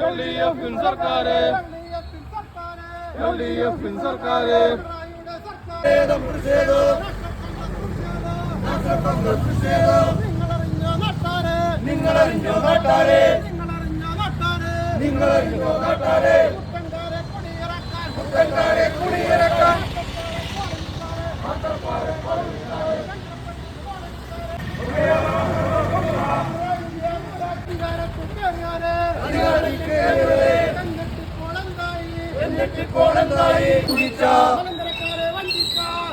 L D എഫിൻ സർക്കാര് L D എഫിൻ സർക്കാര് നിങ്ങളറിഞ്ഞോ നാട്ടാരെ നിങ്ങളറിഞ്ഞോ നാട്ടാരെ കുട്ടൻകാരെ കുടിയിറക്കാൻ എന്നിട്ട് കോളന്തായി കുടിച്ച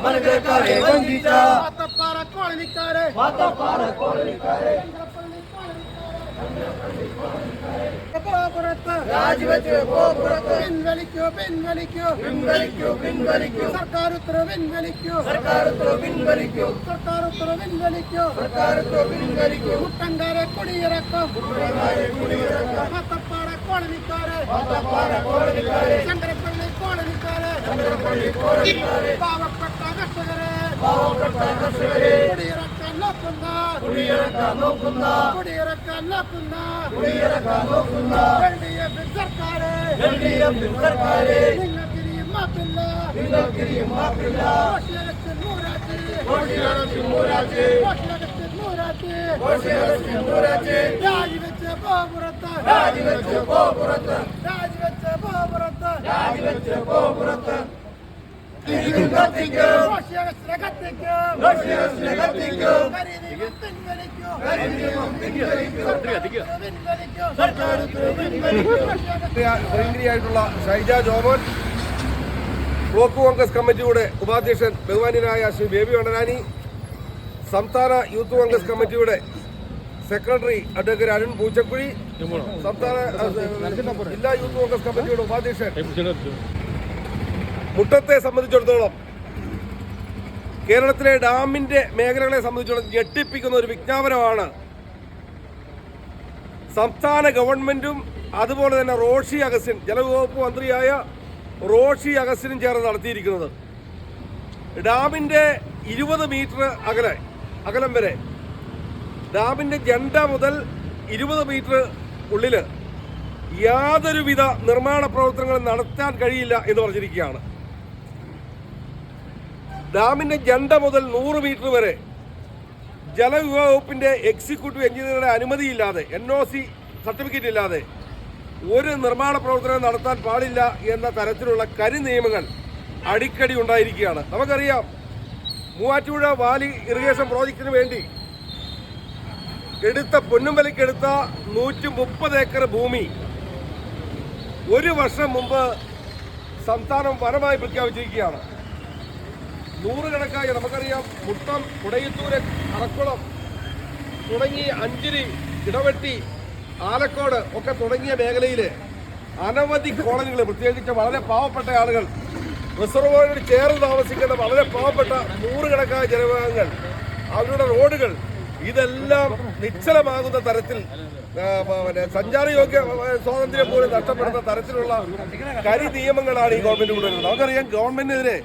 മലങ്കരക്കാരെ വഞ്ചിച്ച പാത്തപ്പാറ കോളനിക്കാരെ. വാത്തപ്പാറ കോളനിക്കാരെ. പുറത്ത് രാജിവെച്ച് പോപ്പുറത്ത് പിൻവലിക്കൂ പിൻവലിക്കൂ പിൻവലിക്കൂ പിൻവലിക്കൂ സർക്കാർ ഉത്തരവ് പിൻവലിക്കൂ സർക്കാർ ഉത്തരവ് പിൻവലിക്കൂ സർക്കാർ ഉത്തരവ് പിൻവലിക്കൂ സർക്കാർ ഉത്തരവ് പിൻവലിക്കൂ കുട്ടൻകാരെ കുടിയിറക്കും പാത്തപ്പാറ കോളനിക്കാരെ മാത്തപ്പാറ കോളനിക്കാരെ ശങ്കരപ്പള്ളി കോളനിക്കാരെ ചന്ദ്രപ്പള്ളി കോളനിക്കാരെ പാവപ്പെട്ട കർഷകരെ പാവപ്പെട്ട കർഷകരെ കുടിയിറക്കാൻ നോക്കുന്ന. കുടിയിറക്കാൻ നോക്കുന്ന. കുടിയിറക്കാൻ നോക്കുന്ന. കുടിയിറക്കാൻ നോക്കുന്ന. എൽ ഡി എഫ് സർക്കാരെ. എൽ ഡി എഫ് സർക്കാരെ. നിങ്ങൾക്കിനിയും മാപ്പില്ല. നിങ്ങൾക്കിനിയും മാപ്പില്ല. കോശിയകത്തിൽ മൂരാറ്റി കോശിയടച്ചിൻ മൂരാജ് കോശിയകത്തിൽ മൂരാറ്റി കോശിയടച്ചിൻ മൂരാജ് രാജിവെച്ച് പോപുറത്ത് രാജിവെച്ച് പോപ്പുറത്ത് രാജിവെച്ച് പോപുറത്ത് രാജിവെച്ച് പോപ്പുറത്ത് ഭയങ്കരിയായിട്ടുള്ള ഷൈജ ജോമോൻ ബ്ലോക്ക് കോൺഗ്രസ് കമ്മിറ്റിയുടെ ഉപാധ്യക്ഷൻ ബഹുമാന്യനായ ശ്രീ ബേബി വണ്ടനാനി സംസ്ഥാന യൂത്ത് കോൺഗ്രസ് കമ്മിറ്റിയുടെ സെക്രട്ടറി അഡ്വക്കേറ്റ് അരുൺ പൂച്ചക്കുഴി സംസ്ഥാന ജില്ലാ യൂത്ത് കോൺഗ്രസ് കമ്മിറ്റിയുടെ ഉപാധ്യക്ഷൻ മുട്ടത്തെ സംബന്ധിച്ചിടത്തോളം കേരളത്തിലെ ഡാമിന്റെ മേഖലകളെ സംബന്ധിച്ചിടത്തോളം ഞെട്ടിപ്പിക്കുന്ന ഒരു വിജ്ഞാപനമാണ് സംസ്ഥാന ഗവൺമെന്റും അതുപോലെ തന്നെ റോഷി അഗസ്റ്റിൻ ജലവകുപ്പ് മന്ത്രിയായ റോഷി അഗസ്റ്റിനും ചേർന്ന് നടത്തിയിരിക്കുന്നത്. ഡാമിന്റെ ഇരുപത് മീറ്റർ അകലെ അകലം വരെ ഡാമിന്റെ ജണ്ട മുതൽ ഇരുപത് മീറ്റർ ഉള്ളിൽ യാതൊരുവിധ നിർമ്മാണ പ്രവർത്തനങ്ങളും നടത്താൻ കഴിയില്ല എന്ന് പറഞ്ഞിരിക്കുകയാണ്. ഡാമിന്റെ ജണ്ട മുതൽ നൂറ് മീറ്റർ വരെ ജലവിഭവ എക്സിക്യൂട്ടീവ് എഞ്ചിനീയറുടെ അനുമതിയില്ലാതെ എൻ ഒ സി സർട്ടിഫിക്കറ്റ് ഇല്ലാതെ ഒരു നിർമ്മാണ പ്രവർത്തനം നടത്താൻ പാടില്ല എന്ന തരത്തിലുള്ള കരി നിയമങ്ങൾ അടിക്കടി ഉണ്ടായിരിക്കുകയാണ്. നമുക്കറിയാം മൂവാറ്റുപുഴ വാലി ഇറിഗേഷൻ പ്രോജക്റ്റിന് വേണ്ടി എടുത്ത പൊന്നുംവലിക്കെടുത്ത നൂറ്റി മുപ്പത് ഏക്കർ ഭൂമി ഒരു വർഷം മുമ്പ് സംസ്ഥാനം വനമായി പ്രഖ്യാപിച്ചിരിക്കുകയാണ്. നൂറുകണക്കായ നമുക്കറിയാം. മുട്ടം കുടയത്തൂര് അറക്കുളം തുടങ്ങി അഞ്ചിരി ഇടവെട്ടി ആലക്കോട് ഒക്കെ തുടങ്ങിയ മേഖലയിൽ അനവധി കോളനികൾ പ്രത്യേകിച്ച് വളരെ പാവപ്പെട്ട ആളുകൾ റിസർവോയോട് ചേർന്ന് താമസിക്കുന്ന വളരെ പാവപ്പെട്ട നൂറുകണക്കായ ജനവിഭാഗങ്ങൾ അവരുടെ റോഡുകൾ ഇതെല്ലാം നിശ്ചലമാകുന്ന തരത്തിൽ പിന്നെ സഞ്ചാരയോഗ്യ സ്വാതന്ത്ര്യം പോലും നഷ്ടപ്പെടുന്ന തരത്തിലുള്ള കരി നിയമങ്ങളാണ് ഈ ഗവൺമെന്റ് കൊണ്ടുവരുന്നത് നമുക്കറിയാം ഗവൺമെന്റിനെതിരെ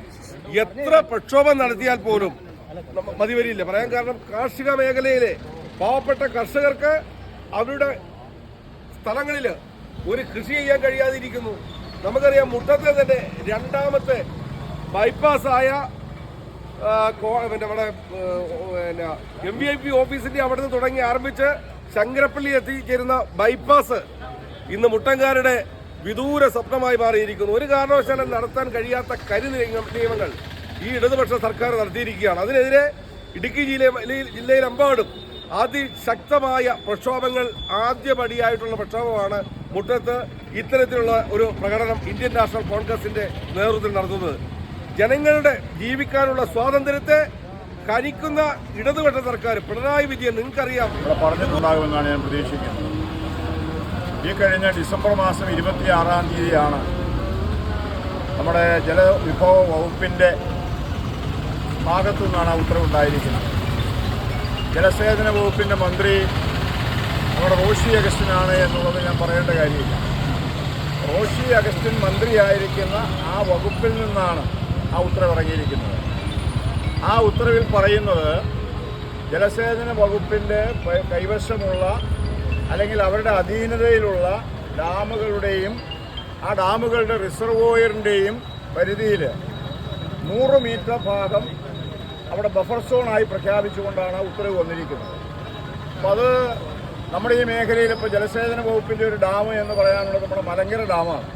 എത്ര പ്രക്ഷോഭം നടത്തിയാൽ പോലും മതിവരില്ല പറയാൻ കാരണം കാർഷിക മേഖലയിലെ പാവപ്പെട്ട കർഷകർക്ക് അവരുടെ സ്ഥലങ്ങളിൽ ഒരു കൃഷി ചെയ്യാൻ കഴിയാതിരിക്കുന്നു. നമുക്കറിയാം മുട്ടത്തെ തന്നെ രണ്ടാമത്തെ ബൈപ്പാസായ പിന്നെ നമ്മുടെ പിന്നെ എം വി ഐ പി ഓഫീസിന്റെ അവിടെ നിന്ന് തുടങ്ങി ആരംഭിച്ച് ശങ്കരപ്പള്ളി എത്തിച്ചേരുന്ന ബൈപ്പാസ് ഇന്ന് മുട്ടങ്കാരുടെ വിദൂര സ്വപ്നമായി മാറിയിരിക്കുന്നു. ഒരു കാരണവശാലും നടത്താൻ കഴിയാത്ത കരി നിയമ- നിയമങ്ങൾ ഈ ഇടതുപക്ഷ സർക്കാർ നടത്തിയിരിക്കുകയാണ്. അതിനെതിരെ ഇടുക്കി ജില്ലയിൽ ജില്ലയിലെമ്പാടും അതിശക്തമായ പ്രക്ഷോഭങ്ങൾ ആദ്യപടിയായിട്ടുള്ള പ്രക്ഷോഭമാണ് മുട്ടത്ത് ഇത്തരത്തിലുള്ള ഒരു പ്രകടനം ഇന്ത്യൻ നാഷണൽ കോൺഗ്രസിന്റെ നേതൃത്വത്തിൽ നടത്തുന്നത്. ജനങ്ങളുടെ ജീവിക്കാനുള്ള സ്വാതന്ത്ര്യത്തെ കരിക്കുന്ന ഇടതുപക്ഷ സർക്കാർ പിണറായി വിജയൻ നിങ്ങൾക്കറിയാം. പറഞ്ഞിട്ടുണ്ടാകുമെന്നാണ് ഞാൻ പ്രതീക്ഷിക്കുന്നത്. ഈ കഴിഞ്ഞ ഡിസംബർ മാസം ഇരുപത്തിയാറാം തീയതിയാണ് നമ്മുടെ ജലവിഭവ വകുപ്പിന്റെ ഭാഗത്തു നിന്നാണ് ആ ഉത്തരവുണ്ടായിരിക്കുന്നത് ജലസേചന വകുപ്പിന്റെ മന്ത്രി നമ്മുടെ റോഷി അഗസ്റ്റിനാണ് എന്നുള്ളത് ഞാൻ പറയേണ്ട കാര്യമില്ല. റോഷി അഗസ്റ്റിൻ മന്ത്രിയായിരിക്കുന്ന ആ വകുപ്പിൽ നിന്നാണ് ആ ഉത്തരവ് ഇറങ്ങിയിരിക്കുന്നത്. ആ ഉത്തരവിൽ പറയുന്നത് ജലസേചന വകുപ്പിന്റെ കൈവശമുള്ള അല്ലെങ്കിൽ അവരുടെ അധീനതയിലുള്ള ഡാമുകളുടെയും ആ ഡാമുകളുടെ റിസർവോയറിന്റെയും പരിധിയിൽ നൂറ് മീറ്റർ ഭാഗം അവിടെ ബഫർ സോണായി പ്രഖ്യാപിച്ചുകൊണ്ടാണ് ഉത്തരവ് വന്നിരിക്കുന്നത്. അപ്പോൾ അത് നമ്മുടെ ഈ മേഖലയിൽ ഇപ്പോൾ ജലസേചന വകുപ്പിന്റെ ഒരു ഡാം എന്ന് പറയാനുള്ളത് നമ്മുടെ മലങ്കര ഡാമാണ്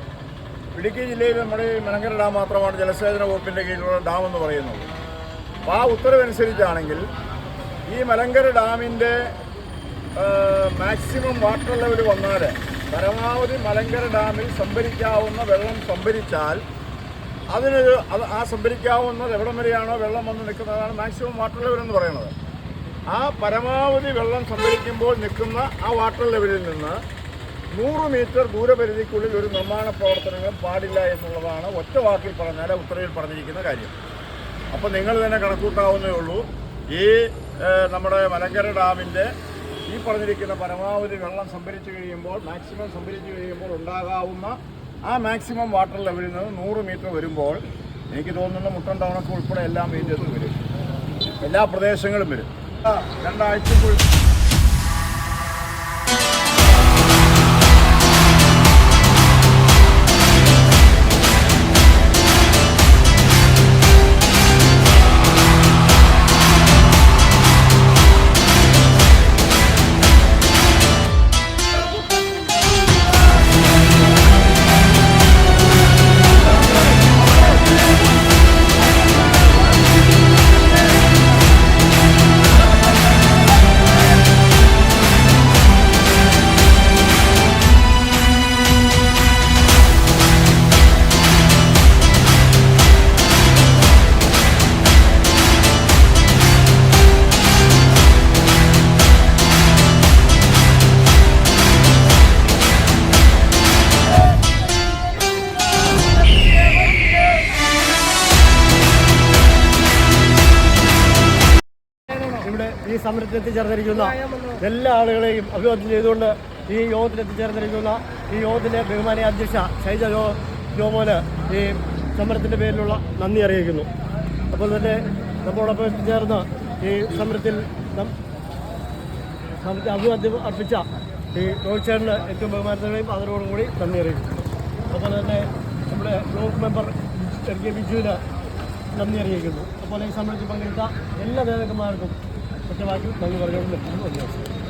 ഇടുക്കി ജില്ലയിൽ നമ്മുടെ ഈ മലങ്കര ഡാം മാത്രമാണ് ജലസേചന വകുപ്പിന്റെ കീഴിലുള്ള ഡാം എന്ന് പറയുന്നത്. അപ്പോൾ ആ ഉത്തരവനുസരിച്ചാണെങ്കിൽ ഈ മലങ്കര ഡാമിന്റെ മാക്സിമം വാട്ടർ ലെവൽ വന്നാൽ പരമാവധി മലങ്കര ഡാമിൽ സംഭരിക്കാവുന്ന വെള്ളം സംഭരിച്ചാൽ അതിനൊരു അത് ആ സംഭരിക്കാവുന്നത് എവിടം വരെയാണോ വെള്ളം വന്ന് നിൽക്കുന്നതാണ് മാക്സിമം വാട്ടർ ലെവൽ എന്ന് പറയുന്നത്. ആ പരമാവധി വെള്ളം സംഭരിക്കുമ്പോൾ നിൽക്കുന്ന ആ വാട്ടർ ലെവലിൽ നിന്ന് നൂറ് മീറ്റർ ദൂരപരിധിക്കുള്ളിൽ ഒരു നിർമ്മാണ പ്രവർത്തനങ്ങളും പാടില്ല എന്നുള്ളതാണ് ഒറ്റ വാക്കിൽ പറഞ്ഞാൽ ഉത്തരവിൽ പറഞ്ഞിരിക്കുന്ന കാര്യം. അപ്പോൾ നിങ്ങൾ തന്നെ കണക്കൂട്ടാവുന്നേ ഉള്ളൂ. ഈ നമ്മുടെ മലങ്കര ഡാമിന്റെ ഈ പറഞ്ഞിരിക്കുന്ന പരമാവധി വെള്ളം സംഭരിച്ചു കഴിയുമ്പോൾ മാക്സിമം സംഭരിച്ചു കഴിയുമ്പോൾ ഉണ്ടാകാവുന്ന ആ മാക്സിമം വാട്ടർ ലെവലിൽ നിന്ന് നൂറ് മീറ്റർ വരുമ്പോൾ എനിക്ക് തോന്നുന്നു മുട്ടൻ ടൗണൊക്കെ ഉൾപ്പെടെ എല്ലാം അകത്ത് വരും. എല്ലാ പ്രദേശങ്ങളും വരും. രണ്ടാഴ്ചക്കുള്ളിൽ സമരത്തിൽ എത്തിച്ചേർന്നിരിക്കുന്ന എല്ലാ ആളുകളെയും അഭിവാദ്യം ചെയ്തുകൊണ്ട് ഈ യോഗത്തിൽ എത്തിച്ചേർന്നിരിക്കുന്ന ഈ യോഗത്തിലെ ബഹുമാന അധ്യക്ഷ ഷൈജ ജോ ജോമോന് ഈ സമരത്തിന്റെ പേരിലുള്ള നന്ദി അറിയിക്കുന്നു. അപ്പോൾ തന്നെ നമ്മളോടൊപ്പം എത്തിച്ചേർന്ന് ഈ സമരത്തിൽ അഭിവാദ്യം അർപ്പിച്ച ഈ രോഹിത് ചേട്ടന് ഏറ്റവും ബഹുമാനത്തോടെയും അതിനോടും കൂടി നന്ദി അറിയിക്കുന്നു. അതുപോലെ തന്നെ നമ്മുടെ ബ്ലോക്ക് മെമ്പർ എം കെ ബിജുവിന് നന്ദി അറിയിക്കുന്നു. അതുപോലെ ഈ സമരത്തിൽ പങ്കെടുത്ത എല്ലാ നേതാക്കന്മാർക്കും 그때 와서 너희 걸려오는 거 보는 거죠.